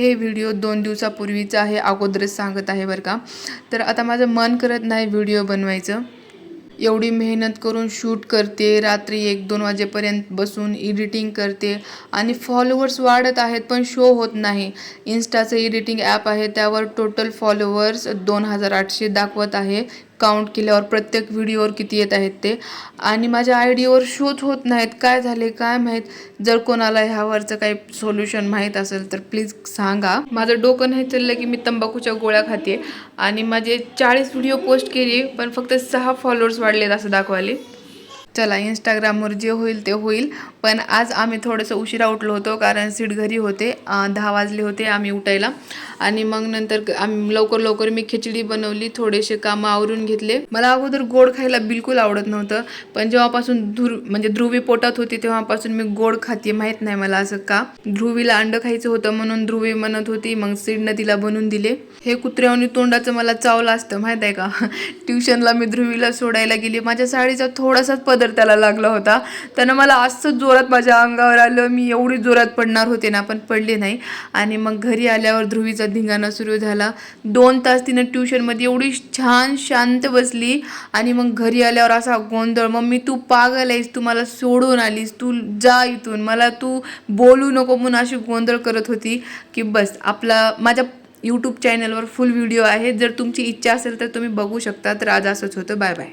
हे व्हिडिओ दोन दिवसापूर्वीचा आहे अगोदरच सांगत आहे बरं का. तर आता माझं मन करत नाही व्हिडिओ बनवायचं. एवढी मेहनत करून शूट करते रात्री एक दोन वाजेपर्यंत बसून एडिटिंग करते आणि फॉलोअर्स वाढत आहेत पण शो होत नाही. इन्स्टाचं एडिटिंग ॲप आहे त्यावर टोटल फॉलोअर्स दोन हजार आठशे दाखवत आहे. काउंट केल्यावर प्रत्येक व्हिडिओवर किती येत आहेत ते. आणि माझ्या आय डीवर शोच होत नाहीत. काय झाले काय माहीत? जर कोणाला ह्यावरचं काही सोल्युशन माहीत असेल तर प्लीज सांगा. माझं डोकं नाही चाललं की मी तंबाखूच्या गोळ्या खाते. आणि माझे चाळीस व्हिडिओ पोस्ट केली पण फक्त सहा फॉलोअर्स वाढलेत असं दाखवाले चला इंस्टाग्रामवर जे होईल ते होईल. पण आज आम्ही थोडंसं उशिरा उठलो होतो कारण सीट घरी होते. दहा वाजले होते आम्ही उठायला. आणि मग नंतर आम्ही लवकर लवकर मी खिचडी बनवली थोडेसे कामं आवरून घेतले. मला अगोदर गोड खायला बिलकुल आवडत नव्हतं. पण जेव्हापासून ध्रुव म्हणजे ध्रुवी पोटात होती तेव्हापासून मी गोड खाते माहीत नाही मला असं का. ध्रुवीला अंड खायचं होतं म्हणून ध्रुवी म्हणत होती मग सीडनं तिला बनवून दिले. हे कुत्र्यावनी तोंडाचं मला चावलं असतं माहीत आहे का? ट्युशनला मी ध्रुवीला सोडायला गेली. माझ्या साडीचा थोडासाच पदर त्याला लागला होता. त्यानं मला असंच जोरात माझ्या अंगावर आलं. मी एवढी जोरात पडणार होते ना पण पडले नाही. आणि मग घरी आल्यावर ध्रुवीचा धिंगाणा सुरू झाला. दोन तास तिनं ट्युशनमध्ये एवढी छान शांत बसली. आणि मग घरी आल्यावर असा गोंधळ मम्मी तू पागल आहेस. तू मला सोडून आलीस. तू जा इथून. मला तू बोलू नको म्हणून अशी गोंधळ करत होती की बस. आपला माझ्या यूट्यूब चॅनलवर फुल व्हिडिओ आहे. जर तुमची इच्छा असेल तर तुम्ही बघू शकता. तर आज असंच होतं. Bye bye